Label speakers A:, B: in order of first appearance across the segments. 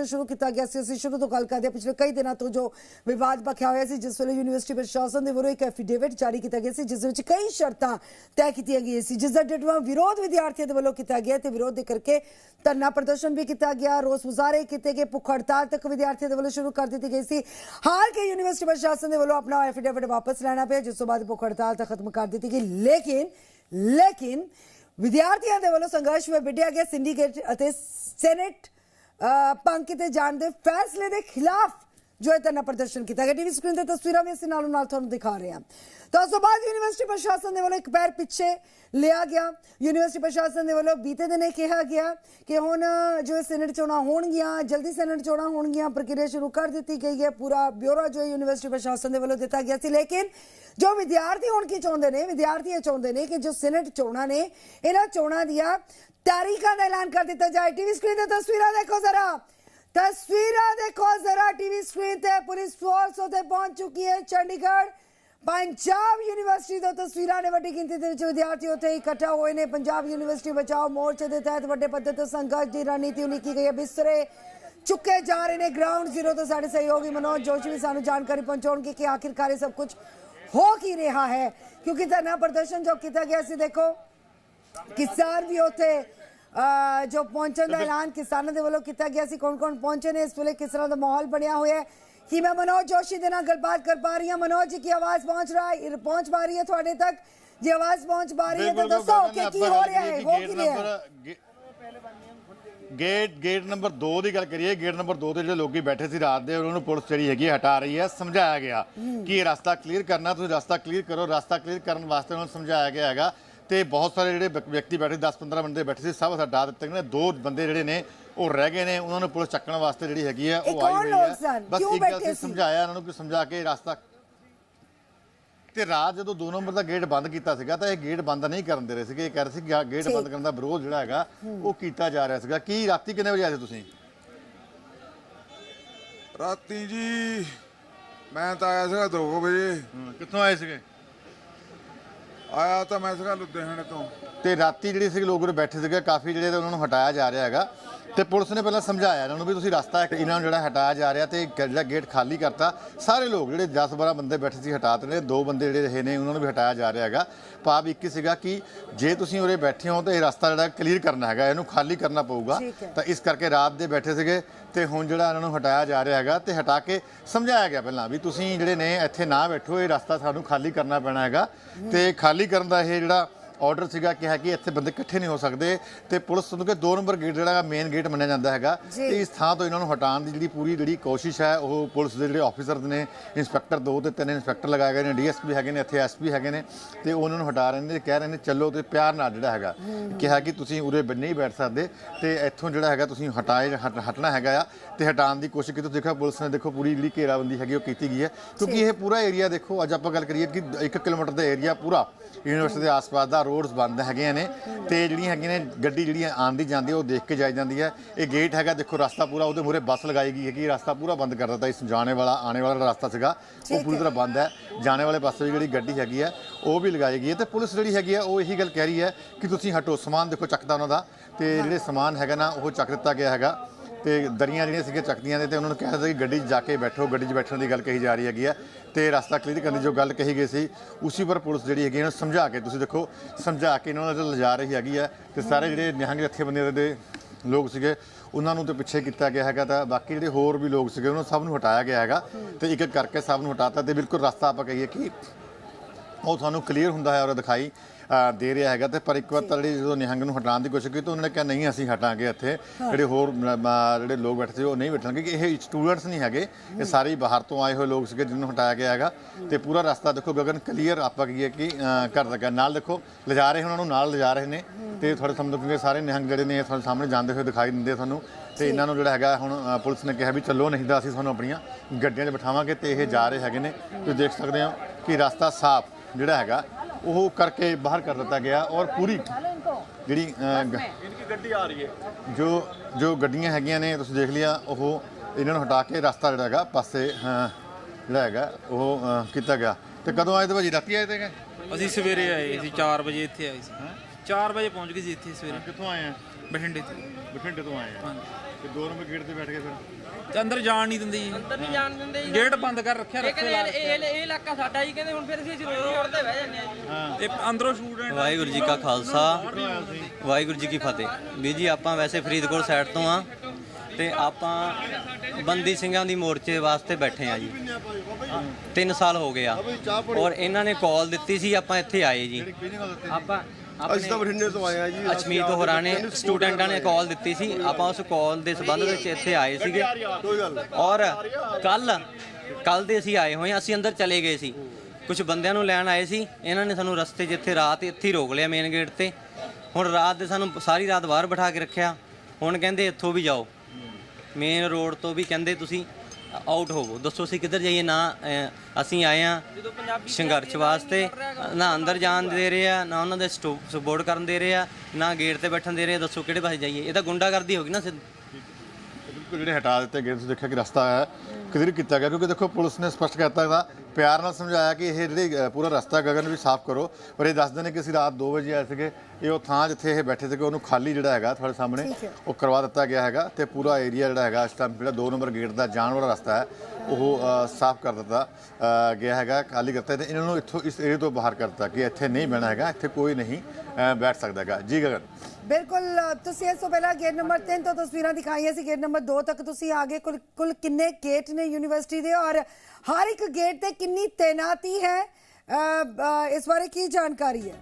A: ਸ਼ੁਰੂ ਕੀਤਾ ਗਿਆ ਸੀ। ਅਸੀਂ ਸ਼ੁਰੂ ਤੋਂ ਗੱਲ ਕਰਦੇ ਹਾਂ। ਪਿਛਲੇ ਕਈ ਦਿਨਾਂ ਤੋਂ ਜੋ ਵਿਵਾਦ ਭਖਿਆ ਹੋਇਆ ਸੀ, ਜਿਸ ਵੇਲੇ ਯੂਨੀਵਰਸਿਟੀ ਪ੍ਰਸ਼ਾਸਨ ਦੇ ਵੱਲੋਂ ਇੱਕ ਐਫੀਡੇਵਿਟ ਜਾਰੀ ਕੀਤਾ ਗਿਆ ਸੀ, ਜਿਸ ਵਿੱਚ ਕਈ ਸ਼ਰਤਾਂ ਤੈਅ ਕੀਤੀਆਂ ਗਈਆਂ ਸੀ। ਜਿਸ ਦਾ ਡਟਵਾ ਵਿਰੋਧ ਵਿਦਿਆਰਥੀਆਂ ਦੇ ਵੱਲੋਂ ਕੀਤਾ ਗਿਆ ਤੇ ਵਿਰੋਧ ਦੇ ਕਰਕੇ ਧਰਨਾ ਪ੍ਰਦਰਸ਼ਨ ਵੀ ਕੀਤਾ ਗਿਆ। ਰੋਸ ਮੁਜ਼ਾਹਰੇ ਕੀਤੇ ਗਏ। ਭੁੱਖ ਹੜਤਾਲ ਤੱਕ ਵਿਦਿਆਰਥੀਆਂ ਦੇ ਵੱਲੋਂ ਸ਼ੁਰੂ ਕਰ ਦਿੱਤੀ ਗਈ ਸੀ। ਹਾਰ ਕੇ ਯੂਨੀਵਰਸਿਟੀ ਪ੍ਰਸ਼ਾਸਨ ਦੇ ਵੱਲੋਂ ਆਪਣਾ ਐਫੀਡੇਵਿਟ ਵਾਪਸ ਲੈਣਾ ਪਿਆ, ਜਿਸ ਤੋਂ ਬਾਅਦ ਭੁੱਖ ਹੜਤਾਲ ਤਾਂ ਖਤਮ ਕਰ ਦਿੱਤੀ ਗਈ। ਲੇਕਿਨ ਲੇਕਿਨ ਵਿਦਿਆਰਥੀਆਂ ਦੇ ਵੱਲੋਂ ਸੰਘਰਸ਼ ਵਿੱਚ ਵਿੱਢਿਆ ਗਿਆ। ਸਿੰਡੀਕੇਟ ਅਤੇ ਸੈਨੇਟ ਅ, ਭੰਗ ਕੀਤੇ ਜਾਣ ਦੇ ਫੈਸਲੇ ਦੇ ਖਿਲਾਫ ਜੋ ਇਹ ਧਰਨਾ ਪ੍ਰਦਰਸ਼ਨ ਕੀਤਾ ਗਿਆ। ਟੀਵੀ ਸਕਰੀਨ ਤੇ ਤਸਵੀਰਾਂ ਵੀ ਅਸੀਂ ਨਾਲੋਂ ਨਾਲ ਤੁਹਾਨੂੰ ਦਿਖਾ ਰਹੇ ਹਾਂ। ਤਾਂ ਉਸ ਤੋਂ ਬਾਅਦ ਯੂਨੀਵਰਸਿਟੀ ਪ੍ਰਸ਼ਾਸਨ ਦੇ ਵੱਲੋਂ ਇੱਕ ਪੈਰ ਪਿੱਛੇ ਲਿਆ ਗਿਆ। ਯੂਨੀਵਰਸਿਟੀ ਪ੍ਰਸ਼ਾਸਨ ਦੇ ਵੱਲੋਂ ਬੀਤੇ ਦਿਨ ਕਿਹਾ ਗਿਆ ਕਿ ਹੁਣ ਜੋ ਸੈਨੇਟ ਚੋਣਾਂ ਹੋਣਗੀਆਂ, ਜਲਦੀ ਸੈਨੇਟ ਚੋਣਾਂ ਹੋਣਗੀਆਂ, ਪ੍ਰਕਿਰਿਆ ਸ਼ੁਰੂ ਕਰ ਦਿੱਤੀ ਗਈ ਹੈ। ਪੂਰਾ ਬਿਊਰੋ ਜੋ ਯੂਨੀਵਰਸਿਟੀ ਪ੍ਰਸ਼ਾਸਨ ਦੇ ਵੱਲੋਂ ਦਿੱਤਾ ਗਿਆ ਸੀ। ਲੇਕਿਨ ਜੋ ਵਿਦਿਆਰਥੀ ਹੁਣ ਕੀ ਚਾਹੁੰਦੇ ਨੇ ਵਿਦਿਆਰਥੀ ਇਹ ਚਾਹੁੰਦੇ ਨੇ ਕਿ ਜੋ ਸੈਨੇਟ ਚੋਣਾਂ ਨੇ, ਇਹਨਾਂ ਚੋਣਾਂ ਦੀਆਂ ਤਾਰੀਖਾਂ ਦਾ ਐਲਾਨ ਕਰ ਦਿੱਤਾ ਜਾਏ। ਟੀਵੀ ਸਕਰੀਨ ਤੇ ਤਸਵੀਰਾਂ ਦੇਖੋ ਜ਼ਰਾ। ਤਸਵੀਰਾਂ ਦੇਖੋ ਜ਼ਰਾ ਟੀਵੀ ਸਕਰੀਨ ਤੇ ਪੁਲਿਸ ਫੋਰਸ ਉਤੇ ਪਹੁੰਚ ਚੁੱਕੀ ਹੈ ਚੰਡੀਗੜ੍ਹ। ਪੰਜਾਬ ਯੂਨੀਵਰਸਿਟੀ ਤੋਂ ਤਸਵੀਰਾਂ ਨੇ ਵੱਡੀ ਗਿਣਤੀ ਦੇ ਵਿੱਚ ਵਿਦਿਆਰਥੀ ਉੱਥੇ ਇਕੱਠਾ ਹੋਏ ਨੇ। ਪੰਜਾਬ ਯੂਨੀਵਰਸਿਟੀ ਬਚਾਓ ਮੋਰਚੇ ਦੇ ਤਹਿਤ ਵੱਡੇ ਪੱਧਰ ਤੇ ਸੰਘਰਸ਼ ਦੀ ਰਣਨੀਤੀ ਉਲੀਕੀ ਗਈ ਹੈ। ਬਿਸਤਰੇ ਚੁੱਕੇ ਜਾ ਰਹੇ ਨੇ। ਗਰਾਊਂਡ ਜ਼ੀਰੋ ਤੋਂ ਸਾਡੇ ਸਹਿਯੋਗੀ ਮਨੋਜ ਜੋਸ਼ੀ ਵੀ ਸਾਨੂੰ ਜਾਣਕਾਰੀ ਪਹੁੰਚਾਉਣਗੇ ਕਿ ਆਖਿਰਕਾਰ ਇਹ ਸਭ ਕੁਝ ਹੋ ਕੀ ਰਿਹਾ ਹੈ। ਕਿਉਂਕਿ ਧਰਨਾ ਪ੍ਰਦਰਸ਼ਨ ਜੋ ਕੀਤਾ ਗਿਆ ਸੀ, ਦੇਖੋ, ਕਿਸਾਨ ਵੀ ਉੱਥੇ ਜੋ ਪਹੁੰਚਣ ਦਾ ਐਲਾਨ ਕਿਸਾਨਾਂ ਦੇ ਵੱਲੋਂ ਕੀਤਾ ਗਿਆ ਸੀ ਕੌਣ ਕੌਣ ਪਹੁੰਚੇ ਨੇ ਇਸ ਵੇਲੇ ਕਿਸ ਤਰ੍ਹਾਂ ਦਾ ਮਾਹੌਲ ਬਣਿਆ ਹੋਇਆ ਹੈ ਕੀ ਮੈਂ ਮਨੋਜ ਜੋਸ਼ੀ ਦੇ ਨਾਲ ਗੱਲਬਾਤ ਕਰ ਪਾ ਰਹੀ ਹਾਂ ਮਨੋਜ ਜੀ ਕੀ ਆਵਾਜ਼ ਪਹੁੰਚ ਰਹਾ ਹੈ ਪਹੁੰਚ ਪਾ ਰਹੀ ਹੈ ਤੁਹਾਡੇ ਤੱਕ ਜੇ ਆਵਾਜ਼ ਪਹੁੰਚ ਪਾ ਰਹੀ ਹੈ ਤਾਂ ਦੱਸੋ ਕਿ ਕੀ ਹੋ ਰਿਹਾ ਹੈ ਹੋ ਕੀ ਰਿਹਾ ਹੈ
B: ਗੇਟ ਗੇਟ ਨੰਬਰ 2 ਦੀ ਗੱਲ ਕਰੀਏ ਗੇਟ ਨੰਬਰ 2 ਤੇ ਜਿਹੜੇ ਲੋਕੀ ਬੈਠੇ ਸੀ ਰਾਤ ਦੇ ਉਹਨਾਂ ਨੂੰ ਪੁਲਿਸ ਜਿਹੜੀ ਹੈਗੀ ਹਟਾ ਰਹੀ ਹੈ ਸਮਝਾਇਆ ਗਿਆ ਕਿ ਇਹ ਰਸਤਾ ਕਲੀਅਰ ਕਰਨਾ ਤੁਸੀਂ ਰਸਤਾ ਕਲੀਅਰ ਕਰੋ ਰਸਤਾ ਕਲੀਅਰ ਕਰਨ ਵਾਸਤੇ ਉਹਨਾਂ ਨੂੰ ਸਮਝਾਇਆ ਗਿਆ ਹੈਗਾ ਤੇ ਬਹੁਤ ਸਾਰੇ ਜਿਹੜੇ ਵਿਅਕ- ਵਿਅਕਤੀ ਬੈਠੇ 10-15 ਬੰਦੇ ਬੈਠੇ ਸੀ ਸਭ ਹਟਾ ਦਿੱਤੇ ਗਏ ਨੇ। ਦੋ ਬੰਦੇ ਜਿਹੜੇ ਨੇ ਉਹ ਰਹਿ ਗਏ ਨੇ। ਉਹਨਾਂ ਨੂੰ ਪੁਲਿਸ ਚੱਕਣ ਵਾਸਤੇ ਜਿਹੜੀ ਹੈਗੀ ਹੈ ਉਹ ਆਈ ਹੋਈ ਹੈ? ਬਸ ਇੱਕ ਗੱਲ ਸੀ? ਸਮਝਾਇਆ ਉਹਨਾਂ ਨੂੰ ਕਿ ਸਮਝਾ ਕੇ ਰਸਤਾ ਤੇ ਰਾਤ ਜਦੋਂ 2 ਨੰਬਰ ਦਾ ਗੇਟ ਬੰਦ ਕੀਤਾ ਸੀਗਾ ਤਾਂ ਇਹ ਗੇਟ ਬੰਦ ਨਹੀਂ ਕਰਨ ਦੇ ਰਹੇ ਸੀਗੇ। ਇਹ ਕਹਿ ਰਹੇ ਸੀ ਕਿ ਗੇਟ। ਬੰਦ ਕਰਨ ਦਾ ਵਿਰੋਧ ਜਿਹੜਾ ਹੈਗਾ ਉਹ ਕੀਤਾ ਜਾ ਰਿਹਾ ਸੀਗਾ। ਕੀ ਰਾਤੀ ਕਿੰਨੇ ਵਜੇ ਆਏ ਸੀ ਤੁਸੀਂ?
C: ਰਾਤੀ ਜੀ ਮੈਂ ਤਾਂ ਆਇਆ ਸੀਗਾ 2 ਵਜੇ।
B: ਕਿੱਥੋਂ ਆਏ ਸੀਗੇ?
C: ਆਇਆ ਤਾਂ ਮੈਂ ਸੀਗਾ ਲੁਧਿਆਣੇ ਤੋਂ।
B: ਤੇ ਰਾਤੀ ਜਿਹੜੇ ਸੀ ਲੋਕ ਉਰੇ ਬੈਠੇ ਸੀਗੇ ਕਾਫੀ ਜਿਹੜੇ ਤੇ ਉਹਨਾਂ ਨੂੰ ਹਟਾਇਆ ਜਾ ਰਿਹਾ ਹੈਗਾ। ਤੇ ਪੁਲਿਸ ਨੇ ਪਹਿਲਾਂ ਸਮਝਾਇਆ ਇਹਨਾਂ ਨੂੰ ਵੀ ਤੁਸੀਂ ਰਸਤਾ ਇਹਨਾਂ ਨੂੰ ਜਿਹੜਾ ਹਟਾਇਆ ਜਾ ਰਿਹਾ ਤੇ ਜਿਹੜਾ ਗੇਟ ਖਾਲੀ ਕਰਤਾ। ਸਾਰੇ ਲੋਕ ਜਿਹੜੇ 10 12 ਬੰਦੇ ਬੈਠੇ ਸੀ ਹਟਾ ਦਿੱਤੇ ਨੇ ਦੋ ਬੰਦੇ ਜਿਹੜੇ ਰਹੇ ਨੇ ਉਹਨਾਂ ਨੂੰ ਵੀ ਹਟਾਇਆ ਜਾ ਰਿਹਾ ਹੈਗਾ। ਭਾਵ ਇੱਕ ਹੀ ਸੀਗਾ ਕਿ ਜੇ ਤੁਸੀਂ ਉਰੇ ਬੈਠੇ ਹੋ ਤਾਂ ਇਹ ਰਸਤਾ ਜਿਹੜਾ ਕਲੀਅਰ ਕਰਨਾ ਹੈਗਾ ਇਹਨੂੰ ਖਾਲੀ ਕਰਨਾ ਪਊਗਾ। ਤਾਂ ਇਸ ਕਰਕੇ ਰਾਤ ਦੇ ਬੈਠੇ ਸੀਗੇ। ਤੇ ਹੁਣ ਜਿਹੜਾ ਇਹਨਾਂ ਨੂੰ ਹਟਾਇਆ ਜਾ ਰਿਹਾ ਹੈਗਾ ਤੇ ਹਟਾ ਕੇ ਸਮਝਾਇਆ ਗਿਆ ਪਹਿਲਾਂ ਵੀ ਤੁਸੀਂ ਜਿਹੜੇ ਨੇ ਇੱਥੇ ਨਾ ਬੈਠੋ, ਇਹ ਰਸਤਾ ਸਾਨੂੰ ਖਾਲੀ ਕਰਨਾ ਪੈਣਾ ਹੈਗਾ ਤੇ ਖਾਲੀ ਕਰਨ ਦਾ ਇਹ ਜਿਹੜਾ ਆਰਡਰ ਸੀਗਾ ਕਿਹਾ ਕਿ ਇੱਥੇ ਬੰਦੇ ਇਕੱਠੇ ਨਹੀਂ ਹੋ ਸਕਦੇ ਤੇ ਪੁਲਿਸ ਨੂੰ ਕਿ 2 ਨੰਬਰ ਗੇਟ ਜਿਹੜਾ ਮੇਨ ਗੇਟ ਮੰਨਿਆ ਜਾਂਦਾ ਹੈਗਾ। ਤੇ ਇਸ ਥਾਂ ਤੋਂ ਇਹਨਾਂ ਨੂੰ ਹਟਾਉਣ ਦੀ ਜਿਹੜੀ ਪੂਰੀ ਜਿਹੜੀ ਕੋਸ਼ਿਸ਼ ਹੈ ਉਹ ਪੁਲਿਸ ਦੇ ਜਿਹੜੇ ਆਫੀਸਰ ਨੇ ਇੰਸਪੈਕਟਰ ਦੋ ਤੇ ਤਿੰਨ ਇੰਸਪੈਕਟਰ ਲਗਾਏ ਗਏ ਨੇ ਡੀਐਸਪੀ ਹੈਗੇ ਨੇ ਇੱਥੇ ਐਸਪੀ ਹੈਗੇ ਨੇ ਤੇ ਉਹਨਾਂ ਨੂੰ ਹਟਾ ਰਹੇ ਨੇ ਕਹਿ ਰਹੇ ਨੇ ਚੱਲੋ ਤੇ ਪਿਆਰ ਨਾਲ ਜਿਹੜਾ ਹੈਗਾ। ਕਿਹਾ ਕਿ ਤੁਸੀਂ ਉਰੇ ਨਹੀਂ ਬੈਠ ਸਕਦੇ ਤੇ ਇੱਥੋਂ ਜਿਹੜਾ ਹੈਗਾ ਤੁਸੀਂ ਹਟਾਏ ਹਟ- ਹਟਣਾ ਹੈਗਾ ਆ ਤੇ ਹਟਾਉਣ ਦੀ ਕੋਸ਼ਿਸ਼ ਕੀਤੀ। ਦੇਖਿਆ ਪੁਲਿਸ ਨੇ ਦੇਖੋ ਪੂਰੀ ਜਿਹੜੀ ਘੇਰਾਬੰਦੀ ਹੈਗੀ ਉਹ ਕੀਤੀ ਗਈ ਹੈ। ਕਿਉਂਕਿ ਇਹ ਪੂਰਾ ਏਰੀਆ ਦੇਖੋ ਅੱਜ ਆਪਾਂ ਗੱਲ ਕਰੀਏ ਕਿ 1 ਕਿਲੋਮੀਟਰ ਦਾ ਏਰੀਆ ਪੂਰਾ ਯੂਨੀਵਰਸਿਟੀ ਦੇ ਆਸ-ਪਾਸ ਦਾ ਰੋਡਸ ਬੰਦ ਹੈਗੇ ਨੇ ਤੇ ਜਿਹੜੀਆਂ ਹੈਗੀਆਂ ਨੇ ਗੱਡੀ ਜਿਹੜੀ ਆਂਦੀ ਜਾਂਦੀ ਉਹ ਦੇਖ ਕੇ ਜਾਈ ਜਾਂਦੀ ਹੈ ਇਹ ਗੇਟ ਹੈਗਾ ਦੇਖੋ ਰਸਤਾ ਪੂਰਾ ਉਹਦੇ ਮੂਰੇ ਬੱਸ ਲਗਾਈ ਗਈ ਹੈਗੀ ਰਸਤਾ ਪੂਰਾ ਬੰਦ ਕਰ ਦਿੱਤਾ। ਇਸ ਜਾਣੇ ਵਾਲਾ ਆਣੇ ਵਾਲਾ ਰਸਤਾ ਸੀਗਾ ਉਹ ਪੂਰੀ ਤਰ੍ਹਾਂ ਬੰਦ ਹੈ। ਜਾਣੇ ਵਾਲੇ ਪਾਸੇ ਵੀ ਜਿਹੜੀ ਗੱਡੀ ਹੈਗੀ ਹੈ ਉਹ ਵੀ ਲਗਾਈ ਗਈ ਹੈ ਤੇ ਪੁਲਿਸ ਜਿਹੜੀ ਹੈਗੀ ਹੈ ਉਹ ਇਹੀ ਗੱਲ ਕਹਿ ਰਹੀ ਹੈ ਕਿ ਤੁਸੀਂ ਹਟੋ। ਸਮਾਨ ਦੇਖੋ ਚੱਕਦਾ ਉਹਨਾਂ ਦਾ ਤੇ ਜਿਹੜੇ ਸਮਾਨ ਹੈਗਾ ਨਾ ਉਹ ਚੱਕ ਦਿੱਤਾ ਗਿਆ ਹੈਗਾ। ਤੇ ਦਰੀਆਂ ਜਿਹੜੀਆਂ ਸੀਗੀਆਂ ਚੱਕਦੀਆਂ ਨੇ ਤੇ ਉਹਨਾਂ ਨੂੰ ਕਿਹਾ ਸੀ ਕਿ ਗੱਡੀ 'ਚ ਜਾ ਕੇ ਬੈਠੋ, ਗੱਡੀ 'ਚ ਬੈਠਣ ਦੀ ਗੱਲ ਕਹੀ ਜਾ ਰਹੀ ਹੈਗੀ ਆ ਤੇ ਰਸਤਾ ਕਲੀਅਰ ਕਰਨ ਦੀ ਜੋ ਗੱਲ ਕਹੀ ਗਈ ਸੀ, ਉਸੇ ਪਰ ਪੁਲਿਸ ਜਿਹੜੀ ਹੈਗੀ ਇਹਨਾਂ ਨੂੰ ਸਮਝਾ ਕੇ, ਤੁਸੀਂ ਦੇਖੋ, ਸਮਝਾ ਕੇ ਇਹਨਾਂ ਨੂੰ ਲਿਜਾ ਰਹੀ ਹੈਗੀ ਆ ਤੇ ਸਾਰੇ ਜਿਹੜੇ ਨਿਹੰਗ ਜਥੇਬੰਦੀਆਂ ਦੇ ਲੋਕ ਸੀਗੇ, ਉਹਨਾਂ ਨੂੰ ਤੇ ਪਿੱਛੇ ਕੀਤਾ ਗਿਆ ਹੈਗਾ ਤਾਂ ਬਾਕੀ ਜਿਹੜੇ ਹੋਰ ਵੀ ਲੋਕ ਸੀਗੇ, ਉਹਨਾਂ ਸਭ ਨੂੰ ਹਟਾਇਆ ਗਿਆ ਹੈਗਾ ਤੇ ਇੱਕ ਇੱਕ ਕਰਕੇ ਸਭ ਨੂੰ ਹਟਾਤਾ ਤੇ ਬਿਲਕੁਲ ਰਸਤਾ ਆਪਾਂ ਕਹੀਏ ਕਿ ਉਹ ਤੁਹਾਨੂੰ ਕਲੀਅਰ ਹੁੰਦਾ ਹੈ ਔਰ ਦਿਖਾਈ ਦੇ ਰਿਹਾ ਹੈਗਾ ਤੇ ਪਰ ਇੱਕ ਵਾਰ ਤਾਂ ਜਿਹੜੀ ਜਦੋਂ ਨਿਹੰਗ ਨੂੰ ਹਟਾਉਣ ਦੀ ਕੋਸ਼ਿਸ਼ ਕੀਤੀ ਤਾਂ ਉਹਨਾਂ ਨੇ ਕਿਹਾ ਨਹੀਂ ਅਸੀਂ ਹਟਾਂਗੇ ਇੱਥੇ। ਜਿਹੜੇ ਹੋਰ ਜਿਹੜੇ ਲੋਕ ਬੈਠੇ ਸੀ ਉਹ ਨਹੀਂ ਬੈਠਣਗੇ ਕਿ ਇਹ ਸਟੂਡੈਂਟਸ ਨਹੀਂ ਹੈਗੇ। ਇਹ ਸਾਰੇ ਹੀ ਬਾਹਰ ਤੋਂ ਆਏ ਹੋਏ ਲੋਕ ਸੀਗੇ ਜਿਹਨੂੰ ਹਟਾਇਆ ਗਿਆ ਹੈਗਾ। ਤੇ ਪੂਰਾ ਰਸਤਾ ਦੇਖੋ ਗਗਨ ਕਲੀਅਰ ਆਪਾਂ ਕਹੀਏ ਕਿ ਅ, ਕਰ ਲੱਗਾ ਨਾਲ ਦੇਖੋ ਲਿਜਾ ਰਹੇ ਉਹਨਾਂ ਨੂੰ ਨਾਲ ਲਿਜਾ ਰਹੇ ਨੇ। ਤੇ ਤੁਹਾਡੇ ਸਾਹਮਣੇ ਕਿਉਂਕਿ ਸਾਰੇ ਨਿਹੰਗ ਜਿਹੜੇ ਨੇ ਤੁਹਾਡੇ ਸਾਹਮਣੇ ਜਾਂਦੇ ਹੋਏ ਦਿਖਾਈ ਦਿੰਦੇ ਤੁਹਾਨੂੰ। ਤੇ ਇਹਨਾਂ ਨੂੰ ਜਿਹੜਾ ਹੈਗਾ ਹੁਣ ਪੁਲਿਸ ਨੇ ਕਿਹਾ ਵੀ ਚੱਲੋ ਨਹੀਂ ਤਾਂ ਅਸੀਂ ਤੁਹਾਨੂੰ ਆਪਣੀਆਂ ਗੱਡੀਆਂ 'ਚ ਬਿਠਾਵਾਂਗੇ ਤੇ ਇਹ ਜਾ ਰਹੇ ਹੈਗੇ ਨੇ। ਤੁਸੀਂ ਦੇਖ ਸਕਦੇ ਹੋ ਕਿ ਰਸਤਾ ਸਾਫ਼ ਜਿਹੜਾ ਹੈਗਾ ਉਹ ਕਰਕੇ ਬਾਹਰ ਕਰ ਦਿੱਤਾ ਗਿਆ ਔਰ ਪੂਰੀ ਜਿਹੜੀ ਅ, ਗ- ਜੋ ਜੋ ਗੱਡੀਆਂ ਹੈਗੀਆਂ ਨੇ ਤੁਸੀਂ ਦੇਖ ਲਿਆ ਉਹ ਇਹਨਾਂ ਨੂੰ ਹਟਾ ਕੇ ਰਸਤਾ ਜਿਹੜਾ ਹੈਗਾ ਪਾਸੇ ਜਿਹੜਾ ਹੈਗਾ ਉਹ ਕੀਤਾ ਗਿਆ। ਤੇ ਕਦੋਂ ਆਏ ਤੇ ਭਾਜੀ? ਰਾਤੀ ਆਏ ਤੇ
D: ਅਸੀਂ ਸਵੇਰੇ ਆਏ ਸੀ 4 ਵਜੇ ਇੱਥੇ ਆਏ ਸੀ। 4 ਵਜੇ ਪਹੁੰਚ ਗਏ ਸੀ ਇੱਥੇ ਸਵੇਰੇ।
B: ਕਿੱਥੋਂ ਆਏ ਆ?
D: ਬਠਿੰਡੇ ਤੋਂ।
B: ਬਠਿੰਡੇ ਤੋਂ ਆਏ ਆ। ਤੇ 2 ਨੰਬਰ ਗੇਟ ਤੇ ਬੈਠ ਗਏ ਫਿਰ?
D: ਤੇ ਅੰਦਰ ਜਾਣ ਨਹੀਂ ਦਿੰਦੇ ਜੀ।
E: ਅੰਦਰ ਨਹੀਂ ਜਾਣ ਦਿੰਦੇ ਜੀ।
D: ਗੇਟ ਬੰਦ ਕਰ ਰੱਖਿਆ
E: ਇਹ
D: ਰੱਖੇ
E: ਕਹਿੰਦੇ ਇਹ ਇਹ ਇਲਾਕਾ ਸਾਡਾ ਜੀ ਕਹਿੰਦੇ ਹੁਣ ਫਿਰ ਅਸੀਂ ਰੋਡ ਤੇ ਬਹਿ ਜਾਂਦੇ ਆ ਜੀ।
D: ਇਹ ਅੰਦਰੋਂ ਸਟੂਡੈਂਟ
F: ਵਾਹਿਗੁਰੂ ਜੀ ਕਾ ਖਾਲਸਾ। ਵਾਹਿਗੁਰੂ ਜੀ ਕੀ ਫਤਿਹ। ਵੀ ਜੀ ਆਪਾਂ ਵੈਸੇ ਫਰੀਦਕੋਟ ਸਾਈਡ ਤੋਂ ਆ। ਤੇ ਆਪਾਂ ਬੰਦੀ ਸਿੰਘਾਂ ਦੀ ਮੋਰਚੇ ਵਾਸਤੇ ਬੈਠੇ ਆ ਜੀ। 3 ਸਾਲ ਹੋ ਗਏ ਆ। ਔਰ ਇਹਨਾਂ ਨੇ ਕਾਲ ਦਿੱਤੀ ਸੀ ਆਪਾਂ ਇੱਥੇ ਆਏ ਜੀ। ਆਪਾਂ
C: ਅਸੀਂ ਤਾਂ ਬਠਿੰਡੇ ਤੋਂ ਆਏ ਆ ਜੀ
F: ਅਚਮੀਤ ਹੋਰਾਂ ਨੇ ਸਟੂਡੈਂਟਾਂ ਨੇ ਕਾਲ ਦਿੱਤੀ ਸੀ। ਆਪਾਂ ਉਸ ਕਾਲ ਦੇ ਸੰਬੰਧ ਵਿੱਚ ਇੱਥੇ ਆਏ ਸੀਗੇ। ਔਰ ਕੱਲ ਕੱਲ ਦੇ ਅਸੀਂ ਆਏ ਹੋਏ ਹਾਂ। ਅਸੀਂ ਅੰਦਰ ਚਲੇ ਗਏ ਸੀ। ਕੁਝ ਬੰਦਿਆਂ ਨੂੰ ਲੈਣ ਆਏ ਸੀ। ਇਹਨਾਂ ਨੇ ਸਾਨੂੰ ਰਸਤੇ ਜਿੱਥੇ ਰਾਤ ਇੱਥੇ ਹੀ ਰੋਕ ਲਿਆ ਮੇਨ ਗੇਟ ਤੇ। ਹੁਣ ਰਾਤ ਦੇ ਸਾਨੂੰ ਸਾਰੀ ਰਾਤ ਬਾਹਰ ਬਿਠਾ ਕੇ ਰੱਖਿਆ। ਹੁਣ ਕਹਿੰਦੇ ਇੱਥੋਂ ਵੀ ਜਾਓ। ਮੇਨ ਰੋਡ ਤੋਂ ਵੀ ਕਹਿੰਦੇ ਤੁਸੀਂ। ਆਊਟ ਹੋਵੋ। ਦੱਸੋ ਅਸੀਂ ਕਿੱਧਰ ਜਾਈਏ? ਨਾ ਅਸੀਂ ਆਏ ਆ ਸੰਘਰਸ਼ ਵਾਸਤੇ ਨਾ ਅੰਦਰ ਜਾਣ ਦੇ ਰਹੇ ਆ ਨਾ ਉਹਨਾਂ ਦੇ ਸਪੋਰਟ ਕਰਨ ਦੇ ਰਹੇ ਆ ਨਾ ਗੇਟ ਤੇ ਬੈਠਣ ਦੇ ਰਹੇ ਆ। ਦੱਸੋ ਕਿਹੜੇ ਪਾਸੇ ਜਾਈਏ? ਇਹ ਤਾਂ ਗੁੰਡਾਗਰਦੀ ਹੋ ਗਈ ਨਾ ਸਿੱਧ।
B: ਬਿਲਕੁਲ ਜਿਹੜੇ ਹਟਾ ਦਿੱਤੇ ਗਏ ਤੁਸੀਂ ਦੇਖਿਆ ਕਿ ਰਸਤਾ ਹੈ। ਕਿਧਰ ਕੀਤਾ ਗਿਆ ਕਿਉਂਕਿ ਦੇਖੋ ਪੁਲਿਸ ਨੇ ਸਪਸ਼ਟ ਕਰਤਾ ਦਾ ਪਿਆਰ ਨਾਲ ਸਮਝਾਇਆ ਕਿ ਇਹ ਜਿਹੜੇ ਪੂਰਾ ਰਸਤਾ ਗਗਨ ਵੀ ਸਾਫ਼ ਕਰੋ। ਪਰ ਇਹ ਦੱਸਦੇ ਨੇ ਕਿ ਅਸੀਂ ਰਾਤ 2 ਵਜੇ ਆਏ ਸੀਗੇ ਇਹ ਉਹ ਥਾਂ ਜਿੱਥੇ ਇਹ ਬੈਠੇ ਸੀਗੇ ਉਹਨੂੰ ਖਾਲੀ ਜਿਹੜਾ ਹੈਗਾ ਤੁਹਾਡੇ ਸਾਹਮਣੇ। ਉਹ ਕਰਵਾ ਦਿੱਤਾ ਗਿਆ ਹੈਗਾ ਤੇ ਪੂਰਾ ਏਰੀਆ ਜਿਹੜਾ ਹੈਗਾ ਇਸ ਟਾਈਮ ਜਿਹੜਾ 2 ਨੰਬਰ ਗੇਟ ਦਾ ਜਾਣ ਵਾਲਾ ਰਸਤਾ ਹੈ ਉਹ ਸਾਫ਼ ਕਰ ਦਿੱਤਾ ਗਿਆ ਹੈਗਾ ਖਾਲੀ ਕਰਤਾ ਤੇ ਇਹਨਾਂ ਨੂੰ ਇੱਥੋਂ ਇਸ ਏਰੀਆ ਤੋਂ ਬਾਹਰ ਕਰ ਦਿੱਤਾ ਕਿ ਇੱਥੇ ਨਹੀਂ ਬਹਿਣਾ ਹੈਗਾ ਇੱਥੇ ਕੋਈ ਨਹੀਂ ਬੈਠ ਸਕਦਾ ਹੈਗਾ। ਜੀ ਗਗਨ।
A: ਬਿਲਕੁਲ, ਤੁਸੀਂ ਇਸ ਤੋਂ ਪਹਿਲਾਂ ਗੇਟ ਨੰਬਰ 3 ਤੋਂ ਤਸਵੀਰਾਂ ਦਿਖਾਈਆਂ ਸੀ, ਗੇਟ ਨੰਬਰ 2 ਤੱਕ ਤੁਸੀਂ ਆ ਗਏ। ਕੁੱਲ ਕੁੱਲ ਕਿੰਨੇ ਗੇਟ ਨੇ ਯੂਨੀਵਰਸਿਟੀ ਦੇ ਔਰ ਹਰ ਇੱਕ ਗੇਟ ਤੇ ਕਿੰਨੀ ਤੈਨਾਤੀ ਹੈ? ਇਸ ਬਾਰੇ ਕੀ ਜਾਣਕਾਰੀ ਹੈ?